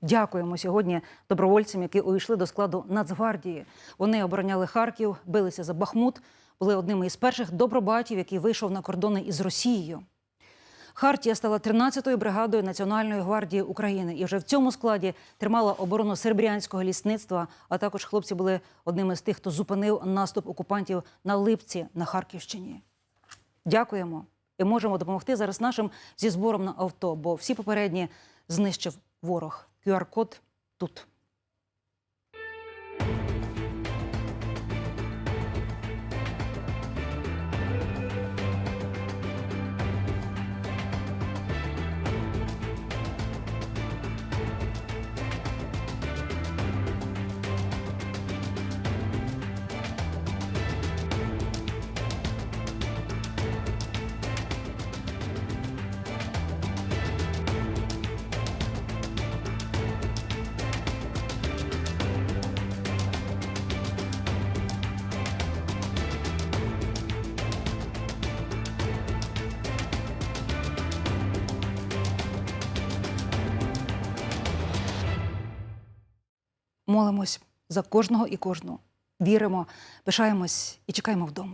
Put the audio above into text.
Дякуємо сьогодні добровольцям, які увійшли до складу Нацгвардії. Вони обороняли Харків, билися за Бахмут, були одними із перших добробатів, який вийшов на кордони із Росією. Хартія стала 13-ю бригадою Національної гвардії України і вже в цьому складі тримала оборону серебрянського лісництва. А також хлопці були одними з тих, хто зупинив наступ окупантів на Липці на Харківщині. Дякуємо і можемо допомогти зараз нашим зі збором на авто, бо всі попередні знищив ворог. QR-код тут. Молимось за кожного і кожну. Віримо, пишаємось і чекаємо вдома.